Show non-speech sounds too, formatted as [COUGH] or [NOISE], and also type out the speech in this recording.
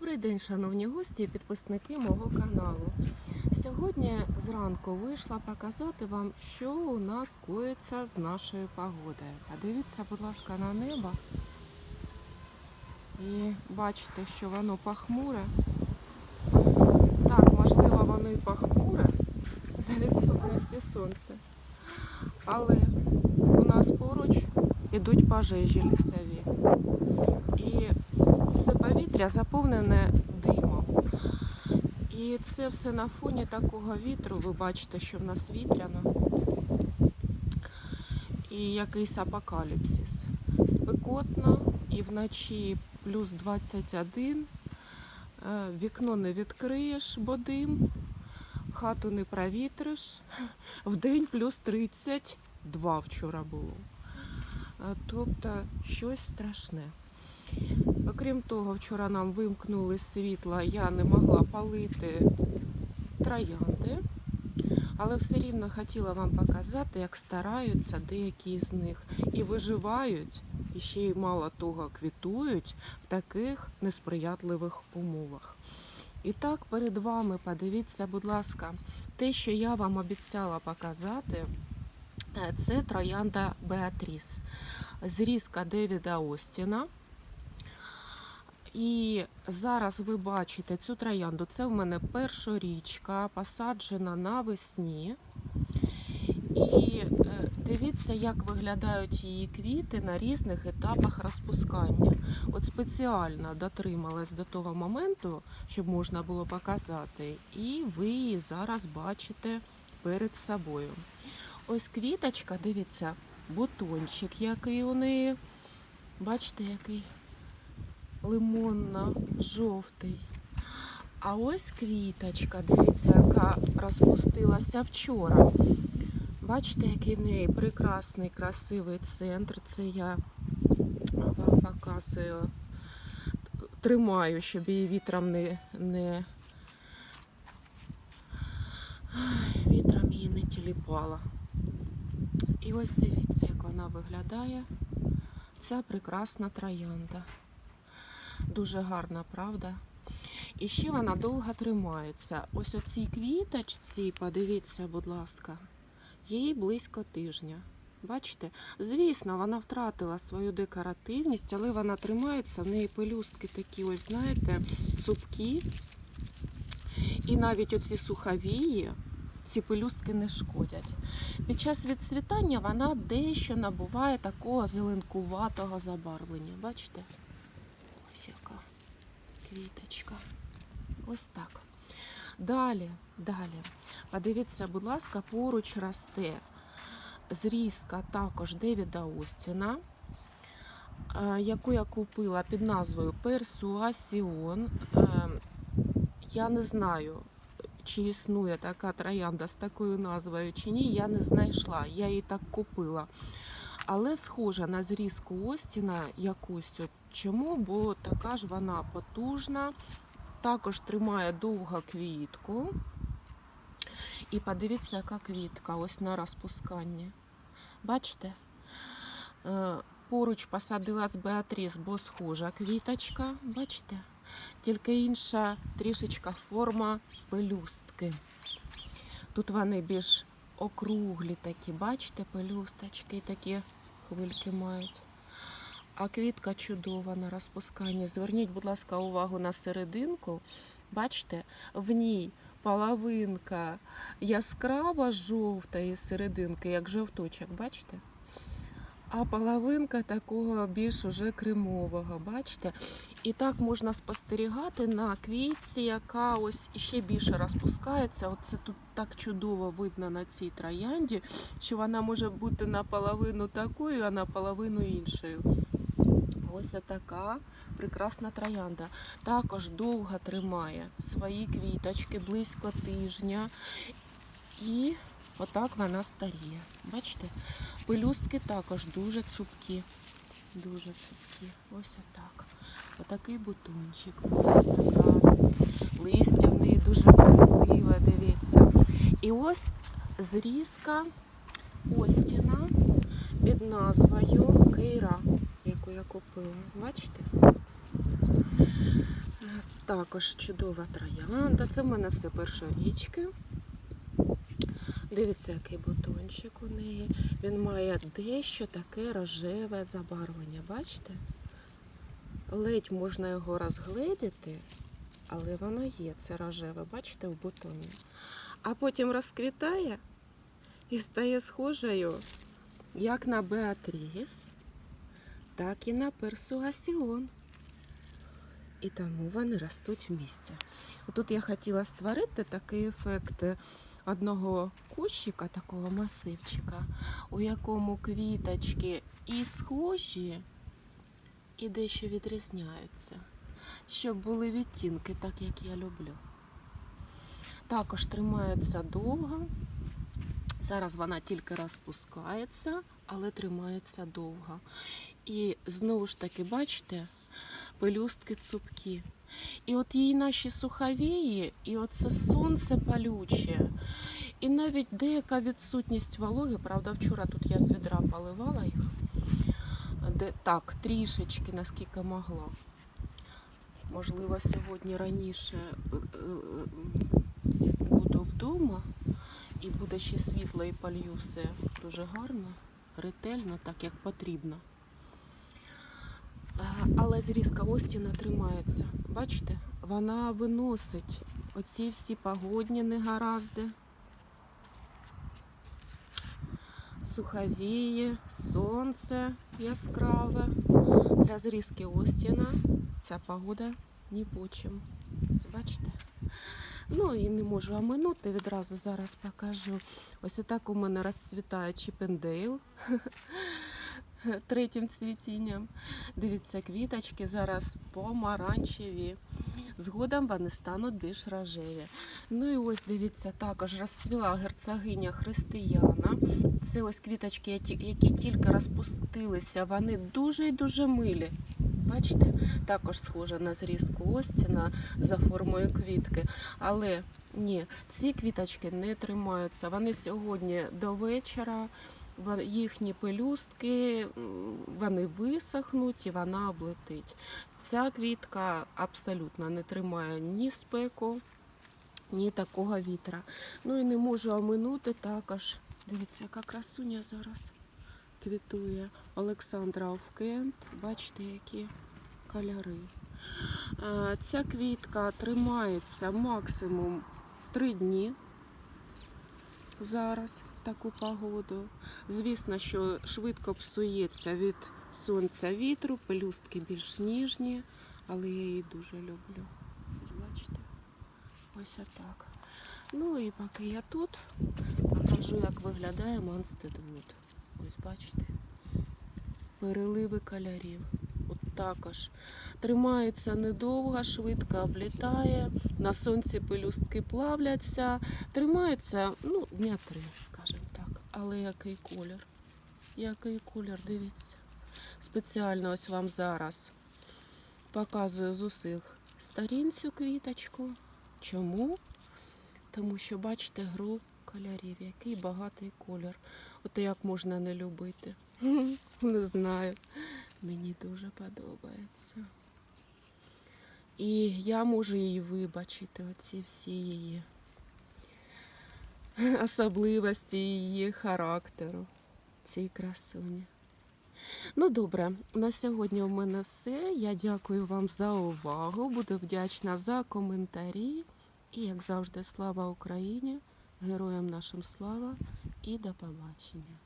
Добрий день, шановні гості і підписники мого каналу. Сьогодні зранку вийшла показати вам, що у нас коїться з нашою погодою. Подивіться, будь ласка, на небо. І бачите, що воно похмуре. Так, можливо, воно і похмуре за відсутності сонця. Але у нас поруч ідуть пожежі лісові. Все повітря заповнене димом. І це все на фоні такого вітру. Ви бачите, що в нас вітряно. І якийсь апокаліпсис. Спекотно і вночі плюс 21. Е, Вікно не відкриєш, бо дим. Хату не провітриш. Вдень плюс 32 вчора було. Е, Тобто щось страшне. Окрім того, вчора нам вимкнули світло, я не могла палити троянди, але все рівно хотіла вам показати, як стараються деякі з них і виживають, і ще й мало того квітують в таких несприятливих умовах. І так, перед вами подивіться, будь ласка, те, що я вам обіцяла показати, е, це троянда Беатріс. Зрізка Девіда Остіна. І зараз ви бачите цю троянду. Це в мене першорічка, посаджена навесні. І е, дивіться, як виглядають її квіти на різних етапах розпускання. От спеціально дотрималась до того моменту, щоб можна було показати. І ви її зараз бачите перед собою. Ось квіточка, дивіться, бутончик, який у неї. Бачите, який лимонно-жовтий. А ось квіточка, дивіться, яка розпустилася вчора. Бачите, який в неї прекрасний, красивий центр. Це я вам показую, тримаю, щоб її вітром не, не вітром її не тіліпала. І ось дивіться, як вона виглядає. Ця прекрасна троянда. Дуже гарна, правда? І ще вона довго тримається. Ось оцій квіточці, подивіться, будь ласка, їй близько тижня. Бачите? Звісно, вона втратила свою декоративність, але вона тримається, в неї пелюстки такі, ось, знаєте, цупкі. І навіть оці суховії, ці пелюстки не шкодять. Під час відцвітання вона дещо набуває такого зеленкуватого забарвлення. Бачите? Яка квіточка. Ось так. Далі, далі. Подивіться, будь ласка, поруч росте зрізка також Девіда Остіна, е, яку я купила під назвою Персуасіон. Е, Я не знаю, чи існує така троянда з такою назвою чи ні, я не знайшла. Я її так купила. Але схожа на зрізку Остіна якусь. От Чому? Бо така ж вона потужна, також тримає довго квітку. І подивіться, яка квітка ось на розпусканні. Бачите? Е, Поруч посадила з Беатріс, бо схожа квіточка. Бачите? Тільки інша трішечка форма пелюстки. Тут вони більш округлі такі, бачите, пелюсточки такі хвильки мають. А квітка чудова на розпусканні. Зверніть, будь ласка, увагу на серединку. Бачите, в ній половинка яскрава жовтої серединки, як жовточок, бачите? А половинка такого більш уже кремового, бачите? І так можна спостерігати на квітці, яка ось ще більше розпускається. Оце тут так чудово видно на цій троянді, що вона може бути наполовину такою, а наполовину іншою. Ось така прекрасна троянда. Також довго тримає свої квіточки близько тижня. І отак вона старіє. Бачите? Пелюстки також дуже цупкі. Дуже цупкі. Ось отак. Отакий бутончик. Прекрасний. Листя в неї дуже красиве, дивіться. І ось зрізка Остіна під назвою Кейра, яку я купила. Бачите? також чудова троянда. Це в мене все першорічки. Дивіться, який бутончик у неї. Він має дещо таке рожеве забарвлення. Бачите? Ледь можна його розгледіти, але воно є, це рожеве, бачите, в бутоні. А потім розквітає і стає схожою як на Беатріс, так і на персуасіон. І тому вони ростуть в місті. Отут я хотіла створити такий ефект одного кущика, такого масивчика, у якому квіточки і схожі, і дещо відрізняються, щоб були відтінки, так як я люблю. Також тримається довго. Зараз вона тільки розпускається, але тримається довго. І знову ж таки, бачите, пелюстки цупкі. І от її наші суховії, і оце сонце палюче, і навіть деяка відсутність вологи, правда, вчора тут я з відра поливала їх, де так, трішечки, наскільки могла. Можливо, сьогодні раніше е, е, буду вдома і буде ще світло і полью все дуже гарно, ретельно, так як потрібно. Але зрізка Остіна тримається. Бачите, вона виносить оці всі погодні негаразди. Суховіє, сонце яскраве. Для зрізки Остіна ця погода ні по чим. Бачите? Ну і не можу оминути, відразу зараз покажу. Ось отак у мене розцвітає Чіпендейл [LAUGHS] [LAUGHS] третім цвітінням. Дивіться, квіточки зараз помаранчеві. Згодом вони стануть більш рожеві. Ну і ось дивіться, також розцвіла герцогиня Християна. Це ось квіточки, які тільки розпустилися, вони дуже і дуже милі. Бачите, також схожа на зрізку Остіна за формою квітки. Але ні, ці квіточки не тримаються. Вони сьогодні до вечора, їхні пелюстки, вони висохнуть і вона облетить. Ця квітка абсолютно не тримає ні спеку, ні такого вітра. Ну і не можу оминути також. Дивіться, яка красуня зараз квітує. Олександра Овкент. Бачите, які кольори. Ця квітка тримається максимум 3 дні зараз таку погоду. Звісно, що швидко псується від сонця вітру, пелюстки більш ніжні, але я її дуже люблю. Бачите? Ось отак. Ну і поки я тут, покажу, як виглядає Монстед Вуд. Ось бачите. Переливи кольорів. Також. Тримається недовго, швидко облітає, на сонці пелюстки плавляться. Тримається ну, дня три, скажімо так. Але який колір? Який колір, дивіться. Спеціально ось вам зараз показую з усіх сторін цю квіточку. Чому? Тому що бачите гру кольорів, який багатий колір. От як можна не любити. Не знаю. Мені дуже подобається. І я можу її вибачити, оці всі її особливості її характеру, цій красуні. Ну добре, на сьогодні у мене все. Я дякую вам за увагу. Буду вдячна за коментарі. І, як завжди, слава Україні! Героям нашим слава і до побачення!